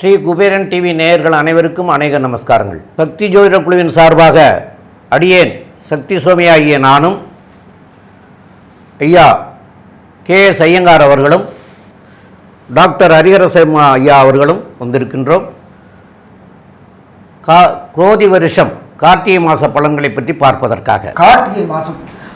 Sri Kuberan TV நேயர்கள் அனைவருக்கும் அநேக நமஸ்காரங்கள். சக்தி ஜோதிட குழுவின் சார்பாக அடியேன் சக்தி சுவாமி ஆகிய நானும் ஐயா கே எஸ் ஐயங்கார் அவர்களும் டாக்டர் ஹரிஹரசம்மா ஐயா அவர்களும் வந்திருக்கின்றோம். கா குரோதி வருஷம் கார்த்திகை மாத பலன்களை பற்றி பார்ப்பதற்காக. கார்த்திகை மாதம்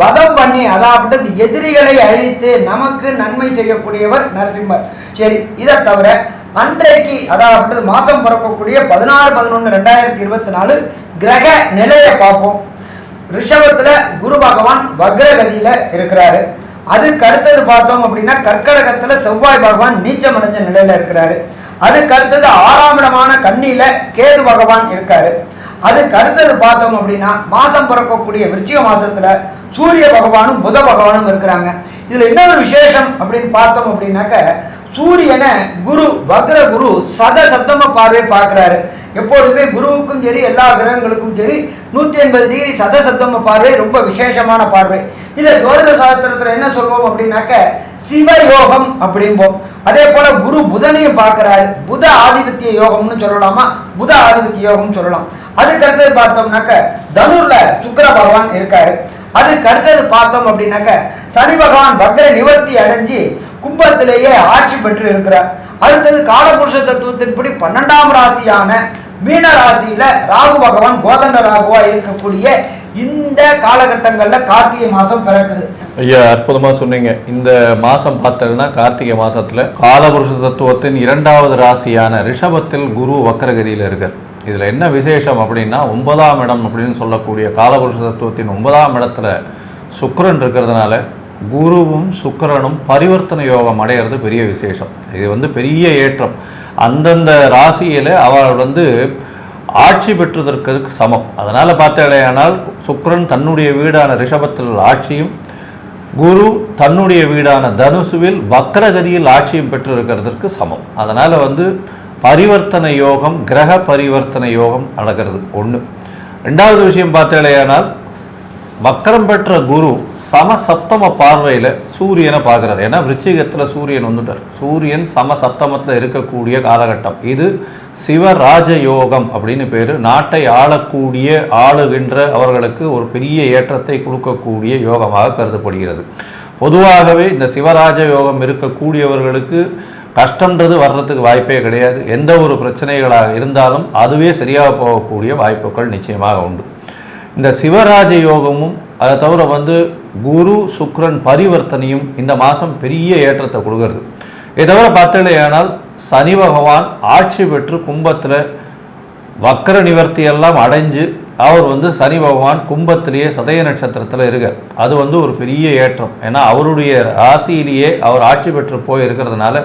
வதம் பண்ணி அதாவது எதிரிகளை அழித்து நமக்கு நன்மை செய்யக்கூடியவர் நரசிம்மர். சரி இதை தவிர அன்றைக்கு அதாவது மாதம் பிறக்கக்கூடிய பதினாறு பதினொன்று ரெண்டாயிரத்தி இருபத்தி நாலு கிரக நிலையை பார்ப்போம். ரிஷபத்தில் குரு பகவான் வக்ரகதியில் இருக்கிறாரு. அதுக்கு அடுத்தது பார்த்தோம் அப்படின்னா கர்க்கடகத்தில் செவ்வாய் பகவான் நீச்சம் அடைஞ்ச நிலையில் இருக்கிறாரு. அதுக்கு அடுத்தது ஆறாம் இடமான கண்ணியில் கேது பகவான் இருக்காரு. அதுக்கு அடுத்தது பார்த்தோம் அப்படின்னா மாதம் பிறக்கக்கூடிய விருச்சிக மாதத்தில் சூரிய பகவானும் புத பகவானும் இருக்கிறாங்க. இதுல இன்னொரு விசேஷம் அப்படின்னு பார்த்தோம் அப்படின்னாக்க சூரியனை குரு வக்ர குரு சத சப்தம பார்வை பார்க்குறாரு. எப்பொழுதுமே குருவுக்கும் சரி எல்லா கிரகங்களுக்கும் சரி நூற்றி எண்பது டிகிரி சத சப்தம பார்வை ரொம்ப விசேஷமான பார்வை. இதை ஜோதிட சாஸ்திரத்தில் என்ன சொல்வோம் அப்படின்னாக்க சிவயோகம் அப்படிம்போம். அதே போல குரு புதனையும் பார்க்கிறாரு. புத ஆதிபத்திய யோகம்னு சொல்லலாமா? புத ஆதிபத்திய யோகம்னு சொல்லலாம். அதுக்கடுத்து பார்த்தோம்னாக்க தனுர்ல சுக்கர பகவான் இருக்காரு. அதுக்கு அடுத்தது பார்த்தோம் அப்படின்னாக்க சனி பகவான் வக்ர நிவர்த்தி அடைஞ்சு கும்பத்திலேயே ஆட்சி பெற்று இருக்கிறார். அடுத்தது காலபுருஷ தத்துவத்தின்படி பன்னெண்டாம் ராசியான மீன ராசியில ராகு பகவான் கோதண்ட ராகுவா இருக்கக்கூடிய இந்த காலகட்டங்களில் கார்த்திகை மாதம் பிறக்குது. ஐயா அற்புதமாக சொன்னீங்க. இந்த மாதம் பார்த்தோம்னா கார்த்திகை மாதத்தில் காலபுருஷ தத்துவத்தின் இரண்டாவது ராசியான ரிஷபத்தில் குரு வக்கரகதியில் இருக்கார். இதில் என்ன விசேஷம் அப்படின்னா ஒன்பதாம் இடம் அப்படின்னு சொல்லக்கூடிய காலபுருஷ தத்துவத்தின் ஒன்பதாம் இடத்துல சுக்கரன் இருக்கிறதுனால குருவும் சுக்கரனும் பரிவர்த்தனை யோகம் அடையிறது பெரிய விசேஷம். இது வந்து பெரிய ஏற்றம். அந்தந்த ராசியில் அவர் வந்து ஆட்சி பெற்றதற்கு சமம். அதனால் பார்த்தாலேயானால் சுக்கரன் தன்னுடைய வீடான ரிஷபத்தில் ஆட்சியும் குரு தன்னுடைய வீடான தனுசுவில் வக்கரகதியில் ஆட்சியும் பெற்றிருக்கிறதற்கு சமம். அதனால் வந்து பரிவர்த்தனை யோகம் கிரக பரிவர்த்தனை யோகம் நடக்கிறது. ஒன்று ரெண்டாவது விஷயம் பார்த்தேனால் வக்கரம் பெற்ற குரு சம சப்தம பார்வையில் சூரியனை பார்க்குறார். ஏன்னா விருச்சிகத்தில் சூரியன் வந்துட்டார். சூரியன் சம சப்தமத்தில் இருக்கக்கூடிய காலகட்டம். இது சிவராஜ யோகம் அப்படின்னு பேர். நாட்டை ஆளக்கூடிய ஆளுகின்ற அவர்களுக்கு ஒரு பெரிய ஏற்றத்தை கொடுக்கக்கூடிய யோகமாக கருதப்படுகிறது. பொதுவாகவே இந்த சிவராஜ யோகம் இருக்கக்கூடியவர்களுக்கு கஷ்டன்றது வர்றதுக்கு வாய்ப்பே கிடையாது. எந்த ஒரு பிரச்சனைகளாக இருந்தாலும் அதுவே சரியாக போகக்கூடிய வாய்ப்புகள் நிச்சயமாக உண்டு. இந்த சிவராஜ யோகமும் அதை தவிர வந்து குரு சுக்ரன் பரிவர்த்தனையும் இந்த மாதம் பெரிய ஏற்றத்தை கொடுக்கறது. இதை தவிர பார்த்தீங்கன்னா சனி பகவான் ஆட்சி பெற்று கும்பத்தில் வக்கர நிவர்த்தி எல்லாம் அடைஞ்சு அவர் வந்து சனி பகவான் கும்பத்திலேயே சதய நட்சத்திரத்தில் இருக்க அது வந்து ஒரு பெரிய ஏற்றம். ஏன்னா அவருடைய ராசியிலேயே அவர் ஆட்சி பெற்று போய் இருக்கிறதுனால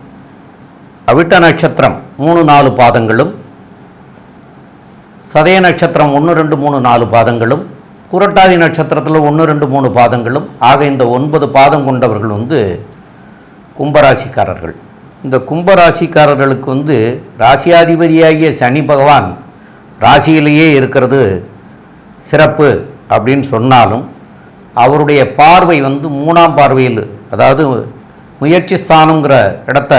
அவிட்ட நட்சத்திரம் மூணு நாலு பாதங்களும் சதய நட்சத்திரம் ஒன்று ரெண்டு மூணு நாலு பாதங்களும் புரட்டாதி நட்சத்திரத்தில் ஒன்று ரெண்டு மூணு பாதங்களும் ஆக இந்த ஒன்பது பாதம் கொண்டவர்கள் வந்து கும்பராசிக்காரர்கள். இந்த கும்பராசிக்காரர்களுக்கு வந்து ராசியாதிபதியாகிய சனி பகவான் ராசியிலேயே இருக்கிறது சிறப்பு அப்படின்னு சொன்னாலும் அவருடைய பார்வை வந்து மூணாம் பார்வையில் அதாவது முயற்சி ஸ்தானங்கிற இடத்த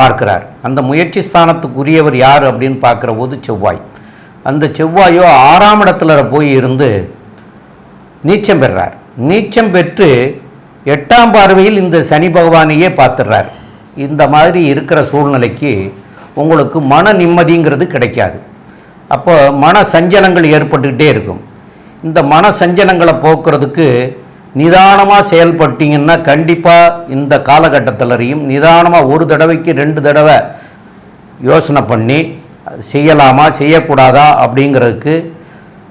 பார்க்கிறார். அந்த முயற்சி ஸ்தானத்துக்குரியவர் யார் அப்படின்னு பார்க்குற போது செவ்வாய். அந்த செவ்வாயோ ஆறாம் இடத்துல போய் இருந்து நீச்சம் பெறார் நீச்சம் பெற்று எட்டாம் பார்வையில் இந்த சனி பகவானையே பார்த்துடுறார். இந்த மாதிரி இருக்கிற சூழ்நிலைக்கு உங்களுக்கு மன நிம்மதிங்கிறது கிடைக்காது. அப்போ மன சஞ்சலங்கள் ஏற்பட்டுக்கிட்டே இருக்கும். இந்த மன சஞ்சலங்களை போக்குறதுக்கு நிதானமாக செயல்பட்டீங்கன்னா கண்டிப்பாக இந்த காலகட்டத்திலரையும் நிதானமாக ஒரு தடவைக்கு ரெண்டு தடவை யோசனை பண்ணி செய்யலாமா செய்யக்கூடாதா அப்படிங்கிறதுக்கு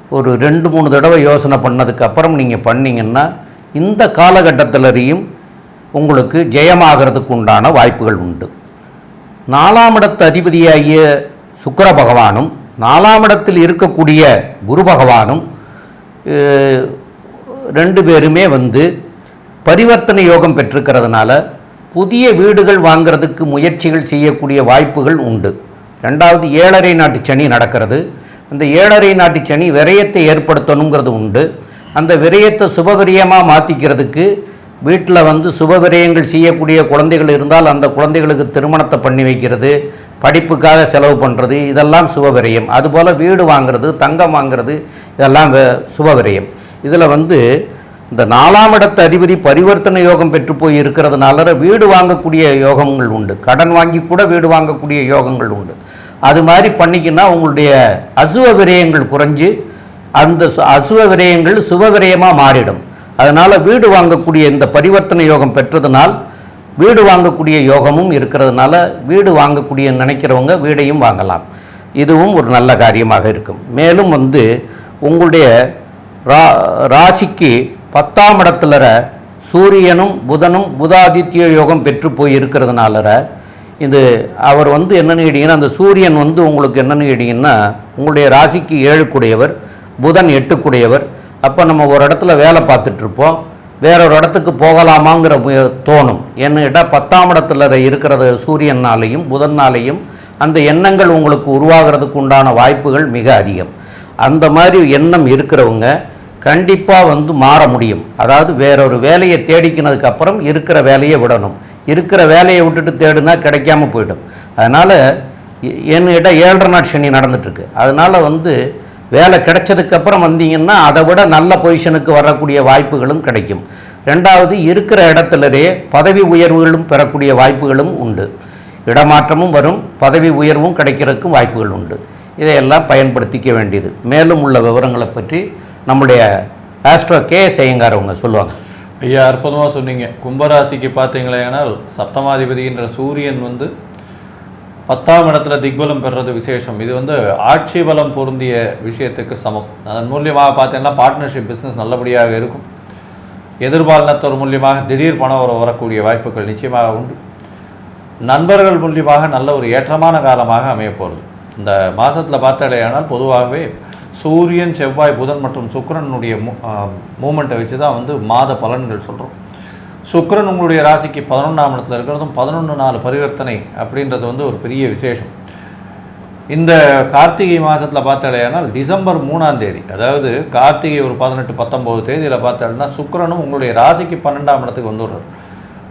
ஒரு ரெண்டு மூணு தடவை யோசனை பண்ணதுக்கப்புறம் நீங்கள் பண்ணிங்கன்னா இந்த காலகட்டத்திலரையும் உங்களுக்கு ஜெயமாகிறதுக்கு உண்டான வாய்ப்புகள் உண்டு. நாலாம் இடத்து அதிபதியாகிய சுக்கர பகவானும் நாலாம் இடத்தில் இருக்கக்கூடிய குரு பகவானும் ரெண்டு பேருமே வந்து பரிவர்த்தனை யோகம் பெற்றிருக்கிறதுனால புதிய வீடுகள் வாங்குறதுக்கு முயற்சிகள் செய்யக்கூடிய வாய்ப்புகள் உண்டு. ரெண்டாவது ஏழரை நாட்டு சனி நடக்கிறது. அந்த ஏழரை நாட்டு சனி விரயத்தை ஏற்படுத்தணுங்கிறது உண்டு. அந்த விரயத்தை சுபவிரயமாக மாற்றிக்கிறதுக்கு வீட்டில் வந்து சுபவிரயங்கள் செய்யக்கூடிய குழந்தைகள் இருந்தால் அந்த குழந்தைகளுக்கு திருமணத்தை பண்ணி வைக்கிறது படிப்புக்காக செலவு பண்ணுறது இதெல்லாம் சுபவிரயம். அதுபோல் வீடு வாங்குறது தங்கம் வாங்குறது இதெல்லாம் சுபவிரயம். இதில் வந்து இந்த நாலாம் இடத்து அதிபதி பரிவர்த்தனை யோகம் பெற்று போய் இருக்கிறதுனால வீடு வாங்கக்கூடிய யோகங்கள் உண்டு. கடன் வாங்கி கூட வீடு வாங்கக்கூடிய யோகங்கள் உண்டு. அது மாதிரி பண்ணிக்கின்னா உங்களுடைய அசுவ விரயங்கள் குறைஞ்சு அந்த சு- அசுவ விரயங்கள் சுப விரயமாக மாறிடும். அதனால் வீடு வாங்கக்கூடிய இந்த பரிவர்த்தனை யோகம் பெற்றதுனால் வீடு வாங்கக்கூடிய யோகமும் இருக்கிறதுனால வீடு வாங்கக்கூடிய நினைக்கிறவங்க வீடையும் வாங்கலாம். இதுவும் ஒரு நல்ல காரியமாக இருக்கும். மேலும் வந்து உங்களுடைய ரா ராசிக்கு பத்தாம் இடத்துல சூரியனும் புதனும் புதாதித்ய யோகம் பெற்று போய் இருக்கிறதுனால இது அவர் வந்து என்னென்னு கேட்டிங்கன்னா அந்த சூரியன் வந்து உங்களுக்கு என்னென்னு கேட்டிங்கன்னா உங்களுடைய ராசிக்கு ஏழுக்குடையவர் புதன் எட்டுக்குடையவர். அப்போ நம்ம ஒரு இடத்துல வேலை பார்த்துட்ருப்போம். வேற ஒரு இடத்துக்கு போகலாமாங்கிற முய- தோணும். என்ன கேட்டால் பத்தாம் இடத்துல இருக்கிறது சூரியனாலையும் புதன்னாலையும் அந்த எண்ணங்கள் உங்களுக்கு உருவாகிறதுக்கு உண்டான வாய்ப்புகள் மிக அதிகம். அந்த மாதிரி எண்ணம் இருக்கிறவங்க கண்டிப்பாக வந்து மாற முடியும். அதாவது வேறொரு வேலையை தேடிக்கினதுக்கு அப்புறம் இருக்கிற வேலையை விடணும். இருக்கிற வேலையை விட்டுட்டு தேடுனா கிடைக்காம போயிடும். அதனால் என்கிட்ட ஏழரை நாட் சனி நடந்துட்டுருக்கு. அதனால் வந்து வேலை கிடைச்சதுக்கப்புறம் வந்தீங்கன்னா அதை விட நல்ல பொசிஷனுக்கு வரக்கூடிய வாய்ப்புகளும் கிடைக்கும். ரெண்டாவது இருக்கிற இடத்துலரே பதவி உயர்வுகளும் பெறக்கூடிய வாய்ப்புகளும் உண்டு. இடமாற்றமும் வரும் பதவி உயர்வும் கிடைக்கிறதுக்கும் வாய்ப்புகள் உண்டு. இதையெல்லாம் பயன்படுத்திக்க வேண்டியது. மேலும் உள்ள விவரங்களை பற்றி நம்முடைய ஆஸ்ட்ரோ கே ஐயங்கார் அவங்க சொல்லுவாங்க. ஐயா அற்புதமாக சொன்னீங்க. கும்பராசிக்கு பார்த்தீங்களேனால் சப்தமாதிபதின்ற சூரியன் வந்து பத்தாம் இடத்துல திக்பலம் பெறுறது விசேஷம். இது வந்து ஆட்சி பலம் பொருந்திய விஷயத்துக்கு சமம். அதன் மூலியமாக பார்த்தீங்கன்னா பார்ட்னர்ஷிப் பிஸ்னஸ் நல்லபடியாக இருக்கும். எதிர்பாலினத்தோர் மூலியமாக திடீர் பணம் வர வரக்கூடிய வாய்ப்புகள் நிச்சயமாக உண்டு. நண்பர்கள் மூலியமாக நல்ல ஒரு ஏற்றமான காலமாக அமையப்போகிறது இந்த மாதத்தில் பார்த்தாலேயானால் பொதுவாகவே சூரியன் செவ்வாய் புதன் மற்றும் சுக்கரனுடைய மூமெண்ட்டை வச்சு தான் வந்து மாத பலன்கள் சொல்கிறோம் சுக்கரன் உங்களுடைய ராசிக்கு பதினொன்றாம் இடத்துல இருக்கிறதும் பதினொன்று நாலு பரிவர்த்தனை அப்படின்றது வந்து ஒரு பெரிய விசேஷம். இந்த கார்த்திகை மாதத்தில் பார்த்தாலேனால் டிசம்பர் மூணாம் தேதி அதாவது கார்த்திகை ஒரு பதினெட்டு பத்தொம்போது தேதியில் பார்த்தாலும்னா சுக்கரனும் உங்களுடைய ராசிக்கு பன்னெண்டாம் இடத்துக்கு வந்துடுறது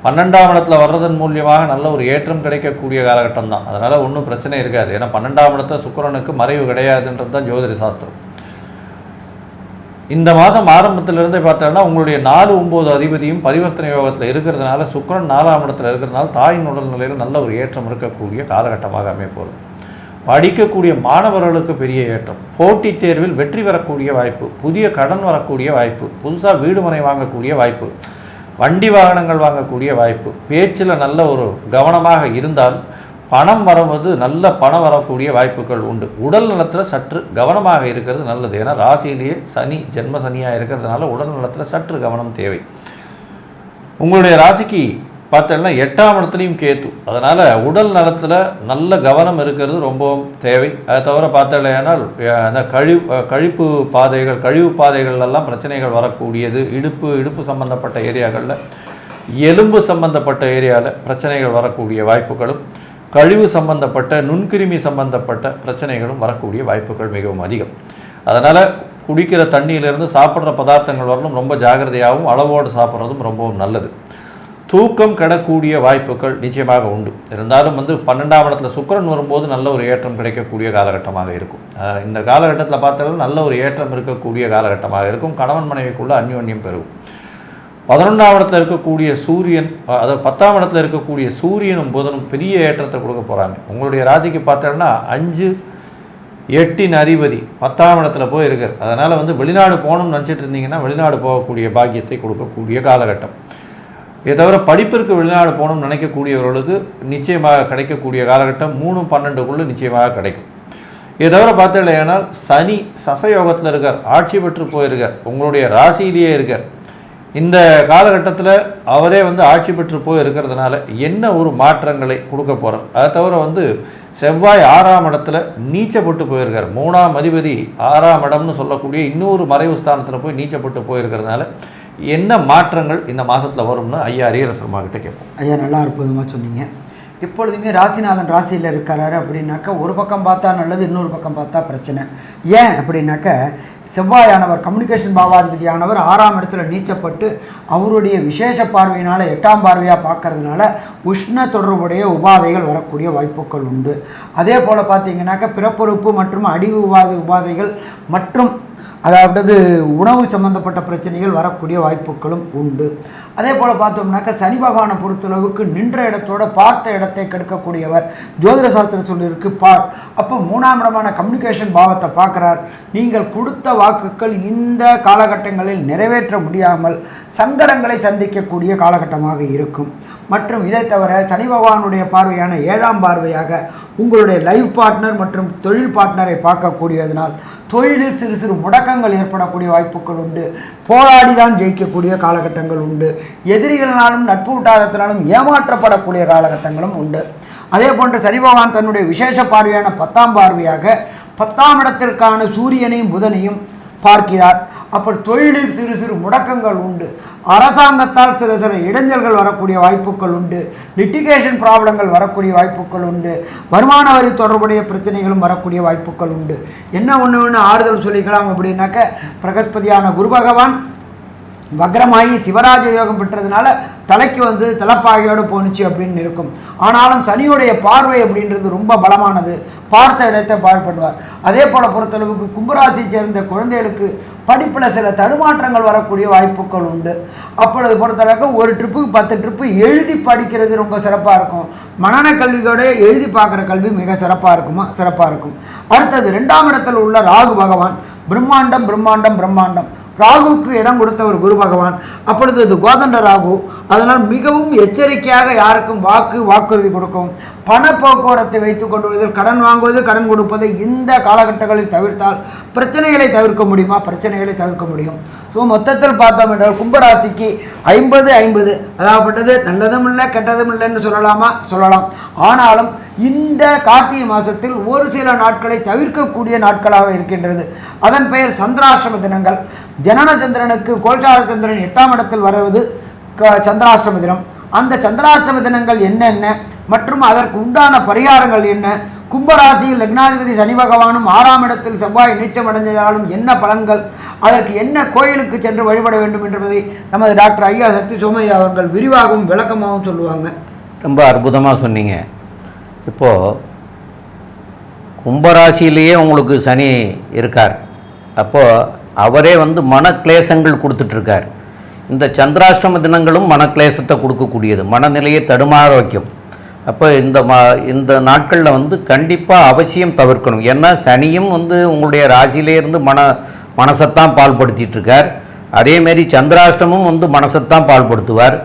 பன்னெண்டாம் இடத்துல வர்றதன் மூலியமாக நல்ல ஒரு ஏற்றம் கிடைக்கக்கூடிய காலகட்டம் தான் அதனால் ஒன்றும் பிரச்சனை இருக்காது. ஏன்னா பன்னெண்டாம் இடத்த சுக்கரனுக்கு மறைவு கிடையாதுன்றது தான் ஜோதிட சாஸ்திரம். இந்த மாதம் ஆரம்பத்திலிருந்தே பார்த்தோம்னா உங்களுடைய நாலு ஒம்பது அதிபதியும் பரிவர்த்தனை யோகத்தில் இருக்கிறதுனால சுக்கரன் நாலாம் இடத்துல இருக்கிறதுனால தாயின் உடல்நிலையில் நல்ல ஒரு ஏற்றம் இருக்கக்கூடிய காலகட்டமாக அமையப்போகுது. படிக்கக்கூடிய மாணவர்களுக்கு பெரிய ஏற்றம். போட்டித் தேர்வில் வெற்றி பெறக்கூடிய வாய்ப்பு புதிய கடன் வரக்கூடிய வாய்ப்பு புதுசாக வீடு மனை வாங்கக்கூடிய வாய்ப்பு வண்டி வாகனங்கள் வாங்கக்கூடிய வாய்ப்பு. பேச்சில் நல்ல ஒரு கவனமாக இருந்தால் பணம் வரும்போது நல்ல பணம் வரக்கூடிய வாய்ப்புகள் உண்டு. உடல் நலத்தில் சற்று கவனமாக இருக்கிறது நல்லது. ஏன்னா ராசியிலேயே சனி ஜென்ம சனியாக இருக்கிறதுனால உடல் நலத்தில் சற்று கவனம் தேவை. உங்களுடைய ராசிக்கு பார்த்தோம்னா எட்டாம் இடத்துலையும் கேத்து. அதனால் உடல் நலத்தில் நல்ல கவனம் இருக்கிறது ரொம்பவும் தேவை. அதை தவிர பார்த்தலையானால் அந்த கழிவு கழிப்பு பாதைகள் கழிவு பாதைகள்லாம் பிரச்சனைகள் வரக்கூடியது. இடுப்பு இடுப்பு சம்பந்தப்பட்ட ஏரியாக்களில் எலும்பு சம்பந்தப்பட்ட ஏரியாவில் பிரச்சனைகள் வரக்கூடிய வாய்ப்புகளும் கழிவு சம்பந்தப்பட்ட நுண்கிருமி சம்பந்தப்பட்ட பிரச்சனைகளும் வரக்கூடிய வாய்ப்புகள் மிகவும் அதிகம். அதனால் குடிக்கிற தண்ணியிலிருந்து சாப்பிட்ற பதார்த்தங்கள் வரணும் ரொம்ப ஜாகிரதையாகவும் அளவோடு சாப்பிட்றதும் ரொம்பவும் நல்லது. தூக்கம் கெடக்கூடிய வாய்ப்புகள் நிச்சயமாக உண்டு. இருந்தாலும் வந்து பன்னெண்டாம் இடத்துல சுக்கிரன் வரும்போது நல்ல ஒரு ஏற்றம் கிடைக்கக்கூடிய காலகட்டமாக இருக்கும். இந்த காலகட்டத்தில் பார்த்தாலும் நல்ல ஒரு ஏற்றம் இருக்கக்கூடிய காலகட்டமாக இருக்கும். கணவன் மனைவிக்குள்ள அந்யோன்யம் பெருகும். பதினொன்றாம் இடத்துல இருக்கக்கூடிய சூரியன் அதாவது பத்தாம் இடத்துல இருக்கக்கூடிய சூரியனும் புதனும் பெரிய ஏற்றத்தை கொடுக்க போகிறாங்க உங்களுடைய ராசிக்கு பார்த்தோம்னா அஞ்சு எட்டின் அதிபதி பத்தாம் இடத்துல போய் இருக்கார் அதனால் வந்து வெளிநாடு போகணும்னு நினச்சிட்டு இருந்தீங்கன்னா வெளிநாடு போகக்கூடிய பாக்கியத்தை கொடுக்கக்கூடிய காலகட்டம். இதை தவிர படிப்பிற்கு வெளிநாடு போகணும்னு நினைக்கக்கூடியவர்களுக்கு நிச்சயமாக கிடைக்கக்கூடிய காலகட்டம் மூணு பன்னெண்டுக்குள்ளே நிச்சயமாக கிடைக்கும். இதை தவிர பார்த்தீங்கன்னா சனி சசயோகத்தில் இருக்கார் ஆட்சி பெற்று போயிருக்கார் உங்களுடைய ராசியிலேயே இருக்கார். இந்த காலகட்டத்தில் அவரே வந்து ஆட்சி பெற்று போய் இருக்கிறதுனால என்ன ஒரு மாற்றங்களை கொடுக்க போகிறார் அதை தவிர வந்து செவ்வாய் ஆறாம் இடத்துல நீச்சப்பட்டு போயிருக்கார். மூணாம் அதிபதி ஆறாம் இடம்னு சொல்லக்கூடிய இன்னொரு மறைவு ஸ்தானத்தில் போய் நீச்சப்பட்டு போயிருக்கிறதுனால என்ன மாற்றங்கள் இந்த மாதத்தில் வரும்னு ஐயா அரியரசர்மா கிட்ட கேட்போம். ஐயா நல்லா அற்புதமாக சொன்னீங்க. எப்பொழுதுமே ராசிநாதன் ராசியில் இருக்கிறாரு அப்படின்னாக்கா ஒரு பக்கம் பார்த்தா நல்லது இன்னொரு பக்கம் பார்த்தா பிரச்சனை. ஏன் அப்படின்னாக்க செவ்வாயானவர் கம்யூனிகேஷன் பாவாதிபதியானவர் ஆறாம் இடத்துல நீச்சப்பட்டு அவருடைய விசேஷ பார்வையினால் எட்டாம் பார்வையாக பார்க்கறதுனால உஷ்ண தொடர்புடைய உபாதைகள் வரக்கூடிய வாய்ப்புகள் உண்டு. அதே போல் பார்த்திங்கனாக்கா பிறப்புறுப்பு மற்றும் அடிவு உபாதை உபாதைகள் மற்றும் அதாவது உணவு சம்பந்தப்பட்ட பிரச்சனைகள் வரக்கூடிய வாய்ப்புகளும் உண்டு. அதே போல் பார்த்தோம்னாக்கா சனி பகவானை பொறுத்தளவுக்கு நின்ற இடத்தோட பார்த்த இடத்தை கெடுக்கக்கூடியவர். ஜோதிட சாஸ்திரம் சொல்லியிருக்கு பார். அப்போ மூணாம் இடமான கம்யூனிகேஷன் பாவத்தை பார்க்குறார். நீங்கள் கொடுத்த வாக்குகள் இந்த காலகட்டங்களில் நிறைவேற்ற முடியாமல் சங்கடங்களை சந்திக்கக்கூடிய காலகட்டமாக இருக்கும். மற்றும் இதை தவிர சனி பகவானுடைய பார்வையான ஏழாம் பார்வையாக உங்களுடைய லைஃப் பார்ட்னர் மற்றும் தொழில் பார்ட்னரை பார்க்கக்கூடியதனால் தொழிலில் சிறு சிறு முடக்கங்கள் ஏற்படக்கூடிய வாய்ப்புகள் உண்டு. போராடி தான் ஜெயிக்கக்கூடிய காலகட்டங்கள் உண்டு. எதிரிகளினாலும் நட்பு வட்டாரத்தினாலும் ஏமாற்றப்படக்கூடிய காலகட்டங்களும் உண்டு. அதே போன்று சனி பகவான் தன்னுடைய விசேஷ பார்வையான பத்தாம் பார்வையாக பத்தாம் இடத்திற்கான சூரியனையும் புதனையும் பார்க்கிறார். அப்படி தொழிலில் சிறு சிறு முடக்கங்கள் உண்டு. அரசாங்கத்தால் சில சில இடைஞ்சல்கள் வரக்கூடிய வாய்ப்புகள் உண்டு. லிட்டிகேஷன் ப்ராப்ளங்கள் வரக்கூடிய வாய்ப்புகள் உண்டு. வருமான வரி தொடர்புடைய பிரச்சனைகளும் வரக்கூடிய வாய்ப்புகள் உண்டு. என்ன ஒன்று ஒன்று ஆறுதல் சொல்லிக்கலாம் அப்படின்னாக்க பிரகஸ்பதியான குரு பகவான் வக்ரமாகி சிவராஜ யோகம் பெற்றதுனால தலைக்கு வந்து தலைப்பாகையோடு போணுச்சு அப்படின்னு இருக்கும். ஆனாலும் சனியுடைய பார்வை அப்படின்றது ரொம்ப பலமானது. பார்த்த இடத்தை பாழ் பண்ணுவார் அதே போல் பொறுத்தளவுக்கு கும்பராசியை சேர்ந்த குழந்தைகளுக்கு படிப்பில் சில தடுமாற்றங்கள் வரக்கூடிய வாய்ப்புகள் உண்டு. அப்பொழுது பொறுத்தளவுக்கு ஒரு ட்ரிப்புக்கு பத்து ட்ரிப்பு எழுதி படிக்கிறது ரொம்ப சிறப்பாக இருக்கும். மனன கல்வியோட எழுதி பார்க்குற கல்வி மிக சிறப்பாக இருக்குமா? சிறப்பாக இருக்கும். அடுத்தது ரெண்டாம் இடத்தில் உள்ள ராகு பகவான். பிரம்மாண்டம் பிரம்மாண்டம் பிரம்மாண்டம். ராகுவுக்கு இடம் கொடுத்தவர் குரு பகவான். அப்பொழுது அது கோதண்ட ராகு அதனால் மிகவும் எச்சரிக்கையாக யாருக்கும் வாக்கு வாக்குறுதி கொடுக்கும். பண போக்குவரத்தை வைத்து கொண்டு கடன் வாங்குவது கடன் கொடுப்பதை இந்த காலகட்டங்களில் தவிர்த்தால் பிரச்சனைகளை தவிர்க்க முடியுமா? பிரச்சனைகளை தவிர்க்க முடியும். ஸோ மொத்தத்தில் பார்த்தோம் என்றால் கும்பராசிக்கு ஐம்பது ஐம்பது. அதாகப்பட்டது நல்லதும் இல்லை கெட்டதும் இல்லைன்னு சொல்லலாமா? சொல்லலாம். ஆனாலும் இந்த கார்த்திகை மாதத்தில் ஒரு சில நாட்களை தவிர்க்கக்கூடிய நாட்களாக இருக்கின்றது. அதன் பெயர் சந்திராஷ்டம தினங்கள். ஜனன சந்திரனுக்கு கோல்சார சந்திரன் எட்டாம் இடத்தில் வருவது க- சந்திராஷ்டம தினம். அந்த சந்திராஷ்டம தினங்கள் என்னென்ன? மற்றும் அதற்கு உண்டான பரிகாரங்கள் என்ன? கும்பராசியில் லக்னாதிபதி சனி பகவானும் ஆறாம் இடத்தில் செவ்வாய் நீச்சம் அடைந்ததாலும் என்ன பலன்கள்? அதற்கு என்ன கோயிலுக்கு சென்று வழிபட வேண்டும் என்பதை நமது டாக்டர் ஐயா சக்தி சோமையா அவர்கள் விரிவாகவும் விளக்கமாகவும் சொல்லுவாங்க. ரொம்ப அற்புதமாக சொன்னீங்க. இப்போது கும்பராசியிலேயே உங்களுக்கு சனி இருக்கார். அப்போது அவரே வந்து மனக்லேசங்கள் கொடுத்துட்ருக்கார். இந்த சந்திராஷ்டம தினங்களும் மனக்லேசத்தை கொடுக்கக்கூடியது. மனநிலையை தடுமாற வைக்கும். அப்போ இந்த மா இந்த நாட்களில் வந்து கண்டிப்பாக அவசியம் தவிர்க்கணும். ஏன்னா சனியும் வந்து உங்களுடைய ராசியிலேருந்து மன மனசைத்தான் பால்படுத்திட்டு இருக்கார் அதேமாரி சந்திராஷ்டமும் வந்து மனசைத்தான் பால்படுத்துவார்.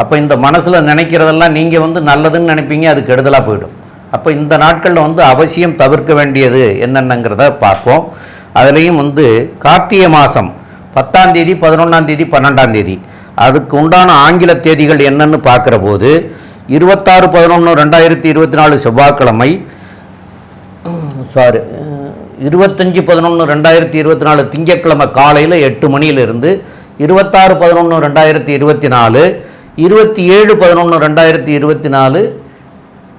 அப்போ இந்த மனசில் நினைக்கிறதெல்லாம் நீங்கள் வந்து நல்லதுன்னு நினைப்பீங்க அது கெடுதலாக போயிடும். அப்போ இந்த நாட்களில் வந்து அவசியம் தவிர்க்க வேண்டியது என்னென்னங்கிறத பார்ப்போம். அதுலேயும் வந்து கார்த்திகை மாதம் பத்தாம் தேதி பதினொன்றாம் தேதி பன்னெண்டாம் தேதி. அதுக்கு உண்டான ஆங்கில தேதிகள் என்னன்னு பார்க்குற போது இருபத்தாறு பதினொன்று ரெண்டாயிரத்தி இருபத்தி நாலு செவ்வாய்க்கிழமை சாரி இருபத்தஞ்சி பதினொன்று ரெண்டாயிரத்தி இருபத்தி நாலு திங்கக்கிழமை காலையில் எட்டு மணியிலிருந்து இருபத்தாறு பதினொன்று ரெண்டாயிரத்தி இருபத்தி நாலு இருபத்தி ஏழு பதினொன்று ரெண்டாயிரத்தி இருபத்தி நாலு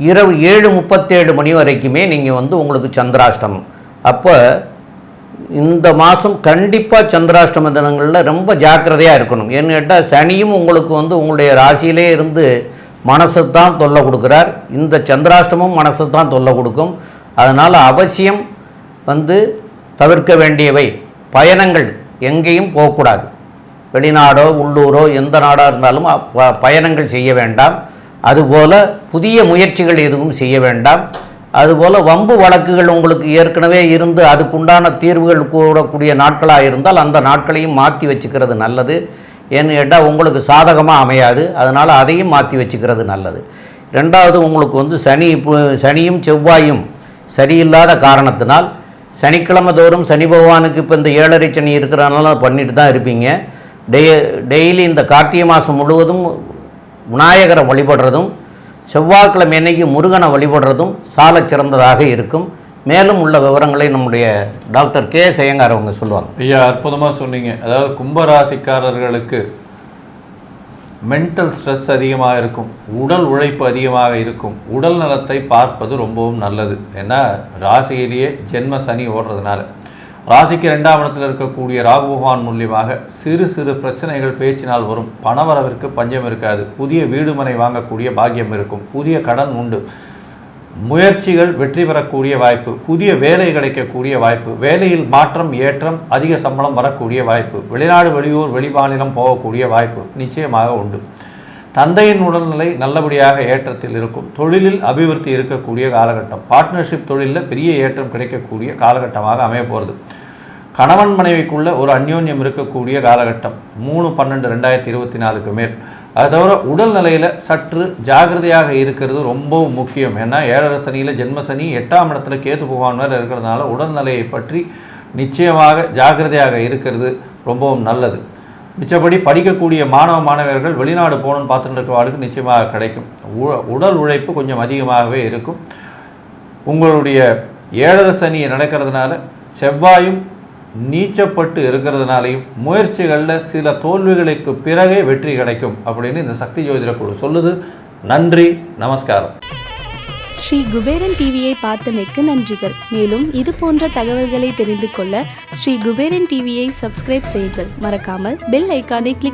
இரவு ஏழு முப்பத்தேழு மணி வரைக்குமே நீங்கள் வந்து உங்களுக்கு சந்திராஷ்டமம். அப்போ இந்த மாதம் கண்டிப்பாக சந்திராஷ்டம தினங்களில் ரொம்ப ஜாக்கிரதையாக இருக்கணும். ஏன்னு கேட்டால் சனியும் உங்களுக்கு வந்து உங்களுடைய ராசியிலே இருந்து மனசு தான் தொல்லை கொடுக்குறார். இந்த சந்திராஷ்டமும் மனசு தான் தொல்லை கொடுக்கும். அதனால் அவசியம் வந்து தவிர்க்க வேண்டியவை. பயணங்கள் எங்கேயும் போகக்கூடாது. வெளிநாடோ உள்ளூரோ எந்த நாடாக இருந்தாலும் பயணங்கள் செய்ய வேண்டாம். அதுபோல் புதிய முயற்சிகள் எதுவும் செய்ய வேண்டாம். அதுபோல் வம்பு வழக்குகள் உங்களுக்கு ஏற்கனவே இருந்து அதுக்குண்டான தீர்வுகள் கூடக்கூடிய நாட்களாக இருந்தால் அந்த நாட்களையும் மாற்றி வச்சுக்கிறது நல்லது. ஏன்னு கேட்டால் உங்களுக்கு சாதகமாக அமையாது. அதனால் அதையும் மாற்றி வச்சுக்கிறது நல்லது. ரெண்டாவது உங்களுக்கு வந்து சனி இப்போ- சனியும் செவ்வாயும் சரியில்லாத காரணத்தினால் சனிக்கிழமை தோறும் சனி பகவானுக்கு இப்போ இந்த ஏழரை சனி இருக்கிறனால பண்ணிட்டு தான் இருப்பீங்க. டெய் டெய்லி இந்த கார்த்திகை மாதம் முழுவதும் விநாயகரை வழிபடுறதும் செவ்வாய்க்கிழமை அன்னைக்கு முருகனை வழிபடுறதும் சால சிறந்ததாக இருக்கும். மேலும் உள்ள விவரங்களை நம்முடைய டாக்டர் கே செய்யங்கார் அவங்க சொல்லுவாங்க. ஐயா அற்புதமாக சொன்னீங்க. அதாவது கும்பராசிக்காரர்களுக்கு மென்டல் ஸ்ட்ரெஸ் அதிகமாக இருக்கும் உடல் உழைப்பு அதிகமாக இருக்கும் உடல் நலத்தை பார்ப்பது ரொம்பவும் நல்லது. ஏன்னா ராசியிலேயே ஜென்ம சனி ஓடுறதுனால. ராசிக்கு ரெண்டாம் இடத்தில் இருக்கக்கூடிய ராகு பகவான் மூலியமாக சிறு சிறு பிரச்சனைகள் பேச்சினால் வரும். பணவரவிற்கு பஞ்சம் இருக்காது. புதிய வீடுமனை வாங்கக்கூடிய பாக்கியம் இருக்கும். புதிய கடன் உண்டு. முயற்சிகள் வெற்றி பெறக்கூடிய வாய்ப்பு புதிய வேலை கிடைக்கக்கூடிய வாய்ப்பு வேலையில் மாற்றம் ஏற்றம் அதிக சம்பளம் வரக்கூடிய வாய்ப்பு வெளிநாடு வெளியூர் வெளிமாநிலம் போகக்கூடிய வாய்ப்பு நிச்சயமாக உண்டு. தந்தையின் உடல்நிலை நல்லபடியாக ஏற்றத்தில் இருக்கும். தொழிலில் அபிவிருத்தி இருக்கக்கூடிய காலகட்டம். பார்ட்னர்ஷிப் தொழிலில் பெரிய ஏற்றம் கிடைக்கக்கூடிய காலகட்டமாக அமைய போகிறது கணவன் மனைவிக்குள்ள ஒரு அந்யோன்யம் இருக்கக்கூடிய காலகட்டம். மூணு பன்னெண்டு ரெண்டாயிரத்தி இருபத்தி நாலுக்கு மேல். அது தவிர உடல்நிலையில் சற்று ஜாகிரதையாக இருக்கிறது ரொம்பவும் முக்கியம். ஏன்னா ஏழரை சனியில் ஜென்மசனி எட்டாம் இடத்துல கேத்து பகவான் வேறு இருக்கிறதுனால உடல்நிலையை பற்றி நிச்சயமாக ஜாகிரதையாக இருக்கிறது ரொம்பவும் நல்லது. மிச்சப்படி படிக்கக்கூடிய மாணவ மாணவர்கள் வெளிநாடு போகணும்னு பார்த்துட்டு இருக்கிறவர்களுக்கு நிச்சயமாக கிடைக்கும். உ- உடல் உழைப்பு கொஞ்சம் அதிகமாகவே இருக்கும். உங்களுடைய ஏழரை சனி நடக்கிறதுனால செவ்வாயும் நீச்சப்பட்டு இருக்கிறதுனாலையும் முயற்சிகளில் சில தோல்விகளுக்கு பிறகே வெற்றி கிடைக்கும் அப்படின்னு இந்த சக்தி ஜோதிட குழு சொல்லுது. நன்றி நமஸ்காரம். ஸ்ரீ குபேரன் டிவியை பார்த்தமைக்கு நன்றிகள். மேலும் இது போன்ற தகவல்களை தெரிந்து கொள்ள ஸ்ரீ குபேரன் டிவியை சப்ஸ்கிரைப் செய்யுங்கள். மறக்காமல் பெல் ஐக்கானை கிளிக்